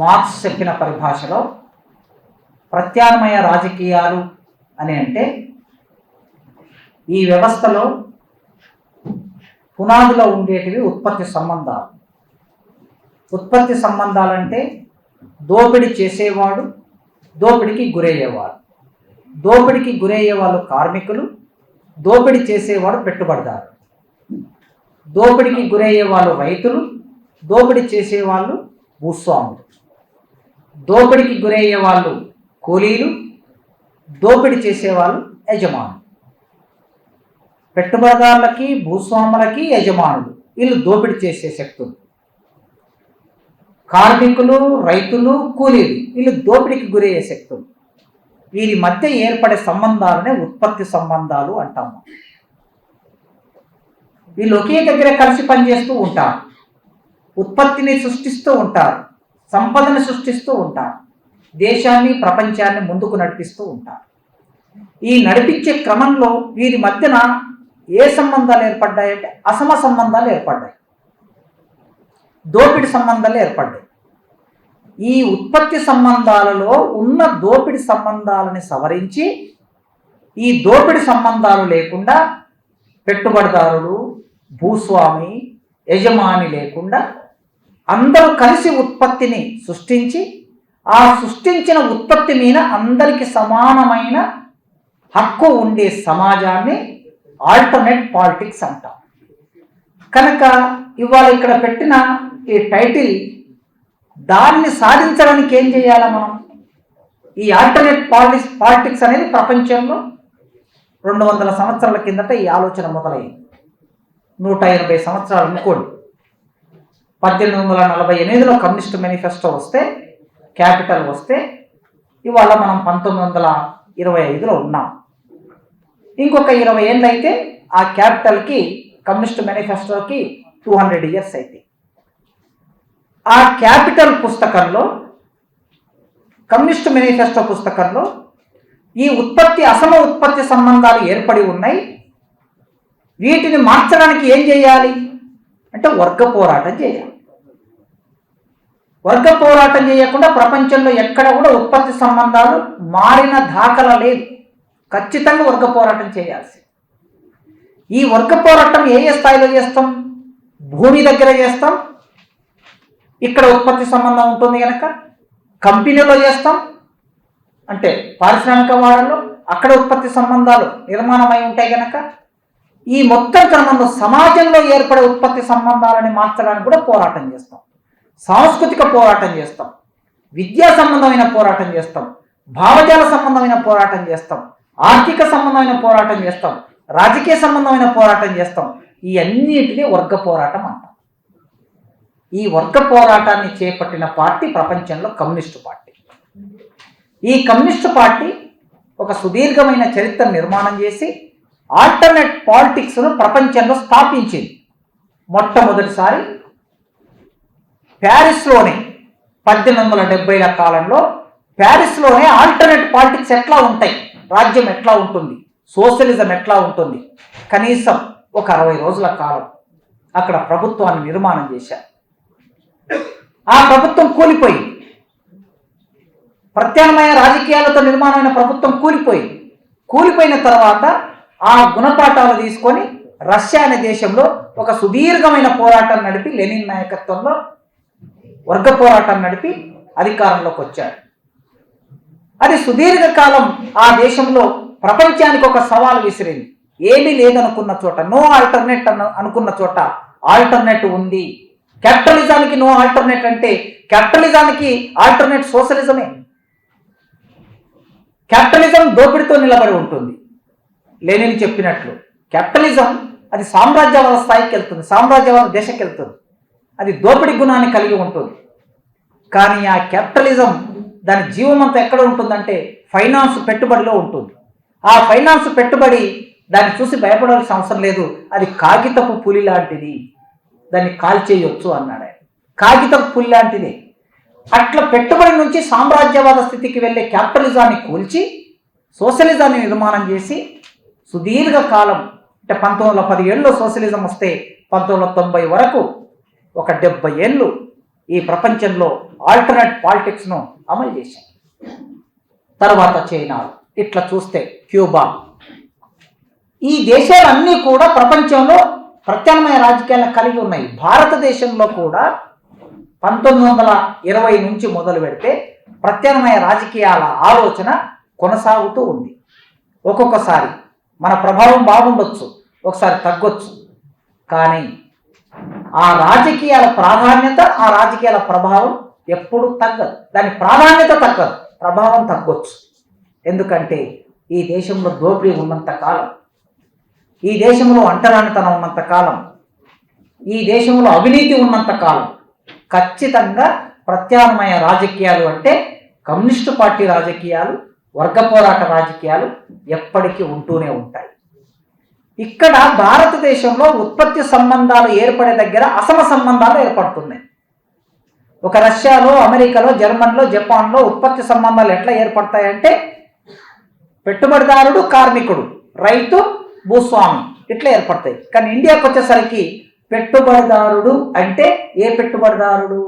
Marks చెప్పిన పరిభాషలో ప్రత్యామ్నాయ రాజకీయాలు అని అంటే ఈ వ్యవస్థలో పునాదిలో ఉండేటివి ఉత్పత్తి సంబంధాలు. ఉత్పత్తి సంబంధాలంటే దోపిడీ చేసేవాడు దోపిడీకి గురయ్యేవాడు. దోపిడీకి గురయ్యే వాళ్ళు కార్మికులు దోపిడీ చేసేవాడు పెట్టుబడిదారు. దోపిడీకి గురయ్యే వాళ్ళు రైతులు దోపిడీ చేసేవాళ్ళు భూస్వాములు. దోపిడీకి గురయ్యే వాళ్ళు కూలీలు దోపిడీ చేసేవాళ్ళు యజమానులు. పెట్టుబడిదారులకి భూస్వాములకి యజమానులు. వీళ్ళు దోపిడీ చేసే శక్తులు. కార్మికులు రైతులు కూలీలు వీళ్ళు దోపిడీకి గురయ్యే శక్తులు. వీరి మధ్య ఏర్పడే సంబంధాలనే ఉత్పత్తి సంబంధాలు అంటాము వీళ్ళు ఒకే దగ్గర కలిసి పనిచేస్తూ ఉంటారు. ఉత్పత్తిని సృష్టిస్తూ ఉంటారు. సంపదను సృష్టిస్తూ ఉంటారు. దేశాన్ని ప్రపంచాన్ని ముందుకు నడిపిస్తూ ఉంటారు. ఈ నడిపించే క్రమంలో వీరి మధ్యన ఏ సంబంధాలు ఏర్పడ్డాయంటే అసమ సంబంధాలు ఏర్పడ్డాయి. దోపిడి సంబంధాలు ఏర్పడ్డాయి. ఈ ఉత్పత్తి సంబంధాలలో ఉన్న దోపిడి సంబంధాలని సవరించి ఈ దోపిడి సంబంధాలు లేకుండా పెట్టుబడిదారులు భూస్వామి యజమాని లేకుండా అందరూ కలిసి ఉత్పత్తిని సృష్టించి ఆ సృష్టించిన ఉత్పత్తి మీద అందరికి సమానమైన హక్కు ఉండే సమాజాన్ని ఆల్టర్నేట్ పాలిటిక్స్ అంటాం. కనుక ఇవాళ ఇక్కడ పెట్టిన ఈ టైటిల్ దాన్ని సాధించడానికి ఏం చేయాలా మనం? ఈ ఆల్టర్నేట్ పాలిటిక్స్ పాలిటిక్స్ అనేది ప్రపంచంలో రెండు వందల సంవత్సరాల కిందట ఈ ఆలోచన మొదలైంది. నూట ఎనభై సంవత్సరాలు అనుకోండి. పద్దెనిమిది వందల నలభై ఎనిమిదిలో కమ్యూనిస్ట్ మేనిఫెస్టో వస్తే క్యాపిటల్ వస్తే ఇవాళ మనం పంతొమ్మిది వందల ఇరవై ఐదులో ఉన్నాం. ఇంకొక ఇరవై ఏళ్ళు అయితే ఆ క్యాపిటల్కి కమ్యూనిస్ట్ మేనిఫెస్టోకి టూ హండ్రెడ్ ఇయర్స్ అయితే ఆ క్యాపిటల్ పుస్తకంలో కమ్యూనిస్ట్ మేనిఫెస్టో పుస్తకంలో ఈ ఉత్పత్తి అసమ ఉత్పత్తి సంబంధాలు ఏర్పడి ఉన్నాయి. వీటిని మార్చడానికి ఏం చేయాలి? అంటే వర్గ పోరాటం చేయాలి. వర్గ పోరాటం చేయకుండా ప్రపంచంలో ఎక్కడ కూడా ఉత్పత్తి సంబంధాలు మారిన దాఖలా లేదు. ఖచ్చితంగా వర్గ పోరాటం చేయాల్సి. ఈ వర్గ పోరాటం ఏ ఏ స్థాయిలో చేస్తాం? భూమి దగ్గర చేస్తాం. ఇక్కడ ఉత్పత్తి సంబంధం ఉంటుంది కనుక కంపెనీలో చేస్తాం. అంటే పారిశ్రామిక వాడల్లో అక్కడ ఉత్పత్తి సంబంధాలు నిర్మాణమై ఉంటాయి కనుక ఈ మొత్తం క్రమంలో సమాజంలో ఏర్పడే ఉత్పత్తి సంబంధాలని మార్చడానికి కూడా పోరాటం చేస్తాం. సాంస్కృతిక పోరాటం చేస్తాం. విద్యా సంబంధమైన పోరాటం చేస్తాం. భావజాల సంబంధమైన పోరాటం చేస్తాం. ఆర్థిక సంబంధమైన పోరాటం చేస్తాం. రాజకీయ సంబంధమైన పోరాటం చేస్తాం. ఈ అన్నిటినీ వర్గ పోరాటం అంటాం. ఈ వర్గ పోరాటాన్ని చేపట్టిన పార్టీ ప్రపంచంలో కమ్యూనిస్టు పార్టీ. ఈ కమ్యూనిస్టు పార్టీ ఒక సుదీర్ఘమైన చరిత్ర నిర్మాణం చేసి ఆల్టర్నేట్ పాలిటిక్స్ను ప్రపంచంలో స్థాపించింది. మొట్టమొదటిసారి ప్యారిస్లోనే పద్దెనిమిది వందల డెబ్బైల కాలంలో ప్యారిస్లోనే ఆల్టర్నేట్ పాలిటిక్స్ ఎట్లా ఉంటాయి? రాజ్యం ఎట్లా ఉంటుంది? సోషలిజం ఎట్లా ఉంటుంది? కనీసం ఒక అరవై రోజుల కాలం అక్కడ ప్రభుత్వాన్ని నిర్మాణం చేశారు. ఆ ప్రభుత్వం కూలిపోయింది. ప్రత్యామ్నాయ రాజకీయాలతో నిర్మాణమైన ప్రభుత్వం కూలిపోయింది. కూలిపోయిన తర్వాత ఆ గుణపాఠాలు తీసుకొని రష్యా అనే దేశంలో ఒక సుదీర్ఘమైన పోరాటం నడిపి లెనిన్ నాయకత్వంలో వర్గ పోరాటం నడిపి అధికారంలోకి వచ్చాడు అది సుదీర్ఘకాలం ఆ దేశంలో ప్రపంచానికి ఒక సవాల్ విసిరింది. ఏమీ లేదనుకున్న చోట నో ఆల్టర్నేట్ అన్న అనుకున్న చోట ఆల్టర్నేట్ ఉంది. క్యాపిటలిజానికి నో ఆల్టర్నేట్ అంటే క్యాపిటలిజానికి ఆల్టర్నేట్ సోషలిజమే క్యాపిటలిజం దోపిడితో నిలబడి ఉంటుంది. లేనిని చెప్పినట్లు క్యాపిటలిజం అది సామ్రాజ్యవాద స్థాయికి వెళ్తుంది సామ్రాజ్యవాద దేశకి వెళ్తుంది. అది దోపిడి గుణాన్ని కలిగి ఉంటుంది. కానీ ఆ క్యాపిటలిజం దాని జీవం అంతా ఎక్కడ ఉంటుందంటే ఫైనాన్స్ పెట్టుబడిలో ఉంటుంది. ఆ ఫైనాన్స్ పెట్టుబడి దాన్ని చూసి భయపడాల్సిన అవసరం లేదు. అది కాగితపు పులి లాంటిది. దాన్ని కాల్చేయొచ్చు అన్నాడు ఆయన. కాగితపు పులి లాంటిది. అట్లా పెట్టుబడి నుంచి సామ్రాజ్యవాద స్థితికి వెళ్ళే క్యాపిటలిజాన్ని కూల్చి సోషలిజాన్ని నిర్మాణం చేసి సుదీర్ఘ కాలం అంటే పంతొమ్మిది వందల పదిహేడులో సోషలిజం వస్తే పంతొమ్మిది వందల తొంభై వరకు ఒక డెబ్బై ఏళ్ళు ఈ ప్రపంచంలో ఆల్టర్నేట్ పాలిటిక్స్ను అమలు చేశాయి. తర్వాత చైనా ఇట్లా చూస్తే క్యూబా. ఈ దేశాలన్నీ కూడా ప్రపంచంలో ప్రత్యామ్నాయ రాజకీయాలను కలిగి ఉన్నాయి. భారతదేశంలో కూడా పంతొమ్మిది వందల ఇరవై నుంచి మొదలు పెడితే ప్రత్యామ్నాయ రాజకీయాల ఆలోచన కొనసాగుతూ ఉంది. ఒక్కొక్కసారి మన ప్రభావం బాగుండొచ్చు ఒకసారి తగ్గొచ్చు. కానీ ఆ రాజకీయాల ప్రాధాన్యత ఆ రాజకీయాల ప్రభావం ఎప్పుడు తగ్గదు. దాని ప్రాధాన్యత తగ్గదు. ప్రభావం తగ్గొచ్చు. ఎందుకంటే ఈ దేశంలో దోపిడీ ఉన్నంత కాలం ఈ దేశంలో అంటరానితనం ఉన్నంత కాలం ఈ దేశంలో అవినీతి ఉన్నంత కాలం ఖచ్చితంగా ప్రత్యామ్నాయ రాజకీయాలు అంటే కమ్యూనిస్టు పార్టీ రాజకీయాలు వర్గ పోరాట రాజకీయాలు ఎప్పటికీ ఉంటూనే ఉంటాయి. ఇక్కడ భారతదేశంలో ఉత్పత్తి సంబంధాలు ఏర్పడే దగ్గర అసమ సంబంధాలు ఏర్పడుతున్నాయి. ఒక రష్యాలో అమెరికాలో జర్మన్లో జపాన్లో ఉత్పత్తి సంబంధాలు ఎట్లా ఏర్పడతాయంటే పెట్టుబడిదారుడు కార్మికుడు రైతు భూస్వామి ఇట్లా ఏర్పడతాయి. కానీ ఇండియాకి వచ్చేసరికి పెట్టుబడిదారుడు అంటే ఏ పెట్టుబడిదారుడు?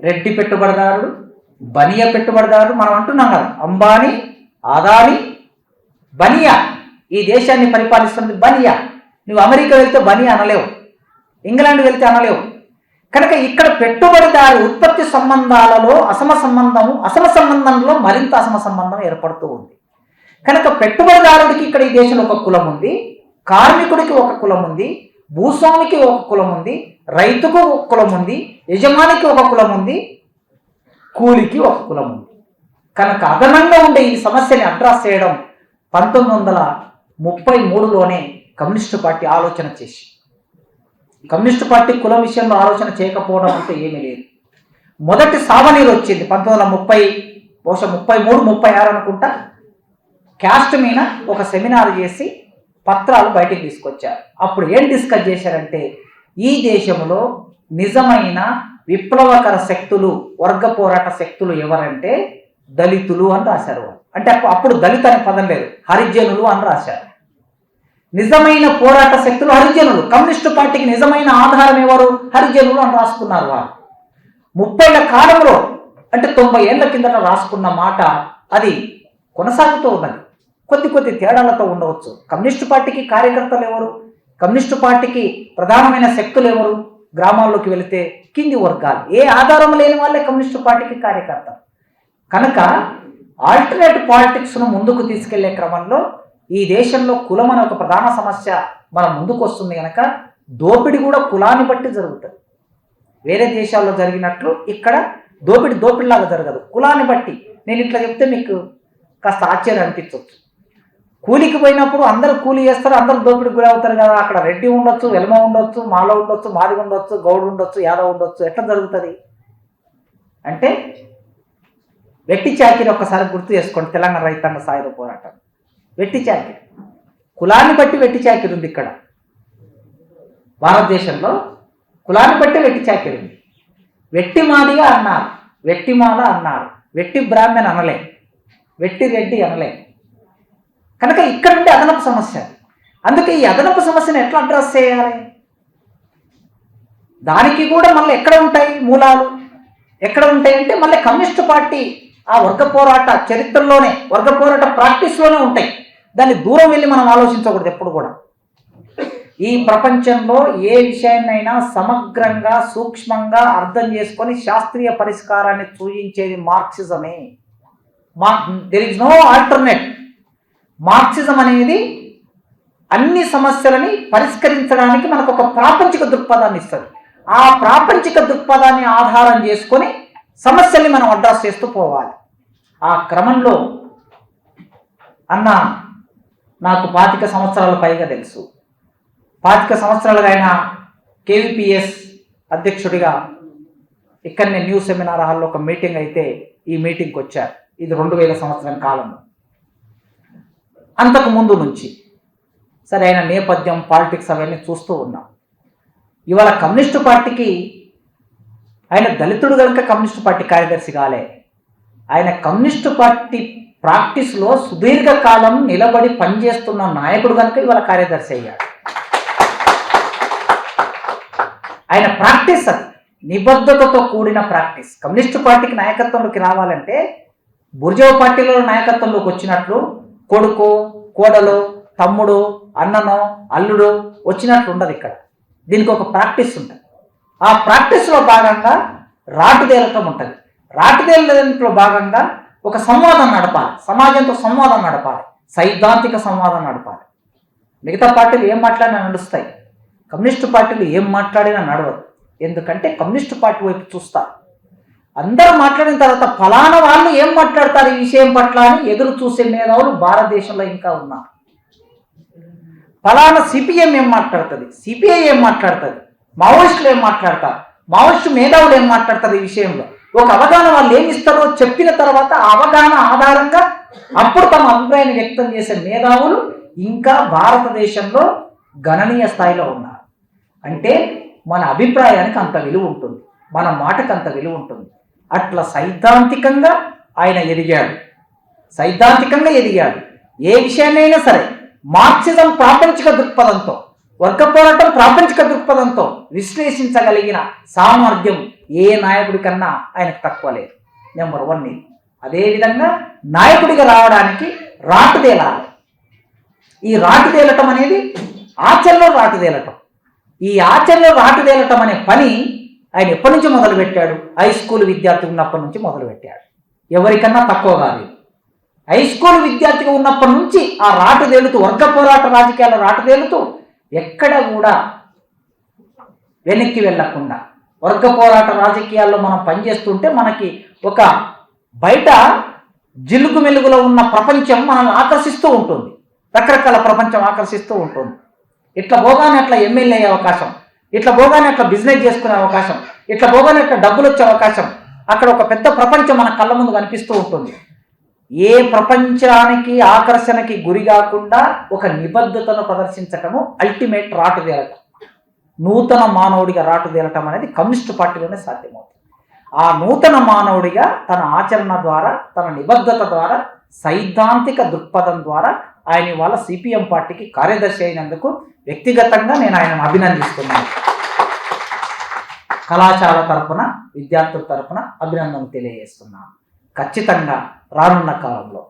రెడ్డి పెట్టుబడిదారుడు బనియా పెట్టుబడిదారుడు మనం అంటున్నాం కదా. అంబానీ అదాని బనియా ఈ దేశాన్ని పరిపాలిస్తుంది బనియా. నువ్వు అమెరికా వెళ్తే బనియా అనలేవు. ఇంగ్లాండ్ వెళ్తే అనలేవు. కనుక ఇక్కడ పెట్టుబడిదారు ఉత్పత్తి సంబంధాలలో అసమ సంబంధము అసమ సంబంధంలో మరింత అసమ సంబంధం ఏర్పడుతూ ఉంది. కనుక పెట్టుబడిదారుడికి ఇక్కడ ఈ దేశంలో ఒక కులం ఉంది కార్మికుడికి ఒక కులం ఉంది భూస్వామికి ఒక కులం ఉంది రైతుకు ఒక కులం ఉంది యజమానికి ఒక కులం ఉంది కూలికి ఒక కులం ఉంది. కనుక అదనంగా ఉండే ఈ సమస్యని అడ్రస్ చేయడం పంతొమ్మిది వందల ముప్పై మూడులోనే కమ్యూనిస్టు పార్టీ ఆలోచన చేసి. కమ్యూనిస్టు పార్టీ కులం విషయంలో ఆలోచన చేయకపోవడం అంటే ఏమీ లేదు. మొదటి సావనీరు వచ్చింది పంతొమ్మిది వందల ముప్పై బహుశా ముప్పై మూడు ముప్పై ఆరు అనుకుంటా. క్యాస్ట్ మీద ఒక సెమినార్ చేసి పత్రాలు బయటికి తీసుకొచ్చారు. అప్పుడు ఏం డిస్కస్ చేశారంటే ఈ దేశంలో నిజమైన విప్లవకర శక్తులు వర్గ పోరాట శక్తులు ఎవరంటే దళితులు అని రాశారు అంటే అప్పుడు దళిత అనే పదం లేదు హరిజనులు అని రాశారు. నిజమైన పోరాట శక్తులు హరిజనులు. కమ్యూనిస్టు పార్టీకి నిజమైన ఆధారం ఎవరు? హరిజనులు అని రాసుకున్నారు వారు ముప్పైల కాలంలో అంటే తొంభై ఏళ్ళ కిందట రాసుకున్న మాట అది కొనసాగుతూ ఉన్నది. కొద్ది కొద్ది తేడాలతో ఉండవచ్చు. కమ్యూనిస్టు పార్టీకి కార్యకర్తలు ఎవరు? కమ్యూనిస్టు పార్టీకి ప్రధానమైన శక్తులు ఎవరు? గ్రామాల్లోకి వెళితే కింది వర్గాలు. ఏ ఆధారం లేని వాళ్ళే కమ్యూనిస్టు పార్టీకి కార్యకర్త కనుక ఆల్టర్నేట్ పాలిటిక్స్ను ముందుకు తీసుకెళ్ళే క్రమంలో ఈ దేశంలో కులం అనే ఒక ప్రధాన సమస్య మన ముందుకు వస్తుంది కనుక దోపిడీ కూడా కులాన్ని బట్టి జరుగుతుంది. వేరే దేశాల్లో జరిగినట్లు ఇక్కడ దోపిడి దోపిడిలాగా జరగదు. కులాన్ని బట్టి. నేను ఇట్లా చెప్తే మీకు కాస్త ఆశ్చర్యం అనిపించవచ్చు కూలికి పోయినప్పుడు అందరూ కూలి చేస్తారు అందరూ దోపిడికి గురి అవుతారు కదా. అక్కడ రెడ్డి ఉండొచ్చు వెల్మ ఉండొచ్చు మాల ఉండొచ్చు మాది ఉండొచ్చు గౌడ్ ఉండొచ్చు యాదవ్ ఉండొచ్చు ఎట్లా జరుగుతుంది? అంటే వెట్టి చాకిరి ఒక్కసారి గుర్తు చేసుకోండి తెలంగాణ రైతాంగ సాయుధ పోరాటం. వెట్టి చాకిరి. కులాన్ని బట్టి వెట్టి చాకిరి ఉంది ఇక్కడ. భారతదేశంలో కులాన్ని బట్టి వెట్టి చాకిరి ఉంది. వెట్టి మాదిగా అన్నారు. వెట్టి మాల అన్నారు. వెట్టి బ్రాహ్మణ్ అనలే. వెట్టి రెడ్డి అనలే. కనుక ఇక్కడ నుండి అదనపు సమస్య అందుకే ఈ అదనపు సమస్యను ఎట్లా అడ్రస్ చేయాలి? దానికి కూడా మళ్ళీ ఎక్కడ ఉంటాయి మూలాలు? ఎక్కడ ఉంటాయి అంటే మళ్ళీ కమ్యూనిస్ట్ పార్టీ ఆ వర్గ పోరాట చరిత్రలోనే వర్గ పోరాట ప్రాక్టీస్లోనే ఉంటాయి. దాన్ని దూరం వెళ్ళి మనం ఆలోచించకూడదు ఎప్పుడు కూడా. ఈ ప్రపంచంలో ఏ విషయాన్నైనా సమగ్రంగా సూక్ష్మంగా అర్థం చేసుకొని శాస్త్రీయ పరిష్కారాన్ని సూచించేది మార్క్సిజమే. మా there is no alternate Marxism అనేది అన్ని సమస్యలని పరిష్కరించడానికి మనకు ఒక ప్రాపంచిక దృక్పథాన్ని ఇస్తుంది. ఆ ప్రాపంచిక దృక్పథాన్ని ఆధారం చేసుకొని సమస్యల్ని మనం అడ్రస్ చేస్తూ పోవాలి. ఆ క్రమంలో అన్న నాకు పాతిక సంవత్సరాల పైగా తెలుసు. పాతిక సంవత్సరాలుగా ఆయన కేవీపీఎస్ అధ్యక్షుడిగా ఇక్కడనే న్యూ సెమినార్ హాల్లో ఒక మీటింగ్ అయితే ఈ మీటింగ్కి వచ్చారు. ఇది రెండు వేల సంవత్సరం కాలంలో అంతకు ముందు నుంచి సరే ఆయన నేపథ్యం పాలిటిక్స్ అవన్నీ చూస్తూ ఉన్నాం. ఇవాళ కమ్యూనిస్టు పార్టీకి ఆయన దళితుడు కనుక కమ్యూనిస్టు పార్టీ కార్యదర్శి కాలే ఆయన కమ్యూనిస్టు పార్టీ ప్రాక్టీస్లో సుదీర్ఘకాలం నిలబడి పనిచేస్తున్న నాయకుడు కనుక ఇవాళ కార్యదర్శి అయ్యాడు. ఆయన ప్రాక్టీస్ అది. నిబద్ధతతో కూడిన ప్రాక్టీస్. కమ్యూనిస్టు పార్టీకి నాయకత్వంలోకి రావాలంటే బుర్జవ పార్టీలో నాయకత్వంలోకి వచ్చినట్లు కొడుకు కోడలు తమ్ముడు అన్ననో అల్లుడు వచ్చినట్లు ఉండదు ఇక్కడ. దీనికి ఒక ప్రాక్టీస్ ఉంటుంది. ఆ ప్రాక్టీస్లో భాగంగా రాటుదేలటం ఉంటుంది. రాటుదేలటంలో భాగంగా ఒక సంవాదం నడపాలి. సమాజంతో సంవాదం నడపాలి. సైద్ధాంతిక సంవాదం నడపాలి. మిగతా పార్టీలు ఏం మాట్లాడినా నడుస్తాయి. కమ్యూనిస్టు పార్టీలు ఏం మాట్లాడినా నడవదు. ఎందుకంటే కమ్యూనిస్టు పార్టీ వైపు చూస్తారు అందరూ మాట్లాడిన తర్వాత ఫలానా వాళ్ళు ఏం మాట్లాడతారు ఈ విషయం పట్ల అని ఎదురు చూసే మేధావులు భారతదేశంలో ఇంకా ఉన్నారు. ఫలానా సిపిఎం ఏం మాట్లాడుతుంది? సిపిఐ ఏం మాట్లాడుతుంది? మావోయిస్టులు ఏం మాట్లాడతారు? మావోయిస్టు మేధావులు ఏం మాట్లాడతారు ఈ విషయంలో? ఒక అవగాహన వాళ్ళు ఏమి ఇస్తారో చెప్పిన తర్వాత అవగాహన ఆధారంగా అప్పుడు తమ అభిప్రాయాన్ని వ్యక్తం చేసే మేధావులు ఇంకా భారతదేశంలో గణనీయ స్థాయిలో ఉన్నారు. అంటే మన అభిప్రాయానికి అంత విలువ ఉంటుంది. మన మాటకు అంత విలువ ఉంటుంది. అట్లా సైద్ధాంతికంగా ఆయన ఎదిగాడు. సైద్ధాంతికంగా ఎదిగాడు. ఏ విషయాన్నైనా సరే మార్క్సిజం ప్రాపంచిక దృక్పథంతో వర్గ పోరాటం ప్రాపంచిక దృక్పథంతో విశ్లేషించగలిగిన సామర్థ్యం ఏ నాయకుడి కన్నా ఆయనకు తక్కువ లేదు. నెంబర్ వన్ ఇది. అదేవిధంగా నాయకుడిగా రావడానికి రాటుదేలాలి ఈ రాటుదేలటం అనేది ఆచరణలో రాటుదేలటం ఈ ఆచరణలో రాటుదేలటం అనే పని ఆయన ఎప్పటి నుంచి మొదలుపెట్టాడు? హై స్కూల్ విద్యార్థి ఉన్నప్పటి నుంచి మొదలుపెట్టాడు. ఎవరికన్నా తక్కువ కాదు. హై స్కూల్ విద్యార్థిగా ఉన్నప్పటి నుంచి ఆ రాటుదేలుతూ వర్గ పోరాట రాజకీయాల రాటుదేలుతూ ఎక్కడ కూడా వెనక్కి వెళ్ళకుండా. వర్గ పోరాట రాజకీయాల్లో మనం పనిచేస్తుంటే మనకి ఒక బయట జిలుగు మెలుగులో ఉన్న ప్రపంచం మనల్ని ఆకర్షిస్తూ ఉంటుంది. రకరకాల ప్రపంచం ఆకర్షిస్తూ ఉంటుంది. ఇట్లా పోగానే అట్లా ఎమ్మెల్యే అయ్యే అవకాశం ఇట్లా పోగానే అట్లా బిజినెస్ చేసుకునే అవకాశం ఇట్లా పోగానే అట్లా డబ్బులు వచ్చే అవకాశం అక్కడ ఒక పెద్ద ప్రపంచం మన కళ్ళ ముందు కనిపిస్తూ ఉంటుంది. ఏ ప్రపంచానికి ఆకర్షణకి గురి కాకుండా ఒక నిబద్ధతను ప్రదర్శించటము అల్టిమేట్ రాటు తేలటం. నూతన మానవుడిగా రాటు తేలటం అనేది కమ్యూనిస్టు పార్టీలోనే సాధ్యమవుతుంది. ఆ నూతన మానవుడిగా తన ఆచరణ ద్వారా తన నిబద్ధత ద్వారా సైద్ధాంతిక దృక్పథం ద్వారా ఆయన ఇవాళ సిపిఎం పార్టీకి కార్యదర్శి అయినందుకు వ్యక్తిగతంగా నేను ఆయనను అభినందిస్తున్నాను. కళాశాల తరపున విద్యార్థుల తరపున అభినందనలు తెలియజేస్తున్నాను. ఖచ్చితంగా రానున్న కాలంలో.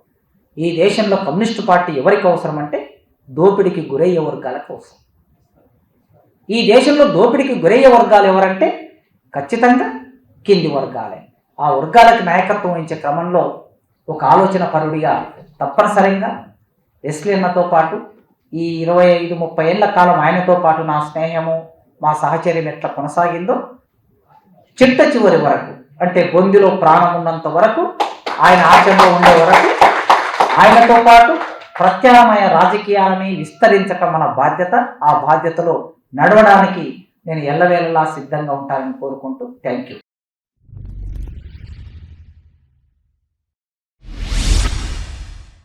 ఈ దేశంలో కమ్యూనిస్టు పార్టీ ఎవరికి అవసరం అంటే దోపిడికి గురయ్యే వర్గాలకు అవసరం. ఈ దేశంలో దోపిడికి గురయ్యే వర్గాలు ఎవరంటే ఖచ్చితంగా కింది వర్గాలే. ఆ వర్గాలకు నాయకత్వం వహించే క్రమంలో ఒక ఆలోచన పరుడిగా తప్పనిసరిగా ఎస్లీన్నతో పాటు ఈ ఇరవై ఐదు ముప్పై ఏళ్ళ కాలం ఆయనతో పాటు నా స్నేహము మా సహచర్యం ఎట్లా కొనసాగిందో చిట్ట చివరి వరకు అంటే బొందిలో ప్రాణం ఉన్నంత వరకు ఆయన ఆచరణలో ఉండే వరకు ఆయనతో పాటు ప్రత్యామ్నాయ రాజకీయాలని విస్తరించటం మన బాధ్యత. ఆ బాధ్యతలో నడవడానికి నేను ఎల్లవేళలా సిద్ధంగా ఉంటానని కోరుకుంటూ థ్యాంక్ యూ.